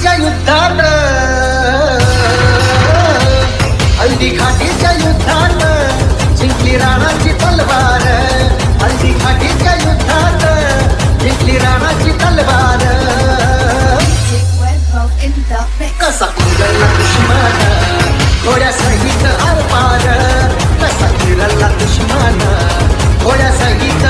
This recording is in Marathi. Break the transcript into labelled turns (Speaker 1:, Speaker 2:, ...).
Speaker 1: खाटीच्या युद्धात हल्दी खाटीच्या युद्धात जिंकली राणाची तलवार. हल्दी खाटीच्या युद्धात जिंकली राणाची तलवार. कसा कुरला दुश्मन. घोड्या सहित
Speaker 2: हर
Speaker 3: पार
Speaker 1: कसा कुरला दुश्मन. घोड्या सहित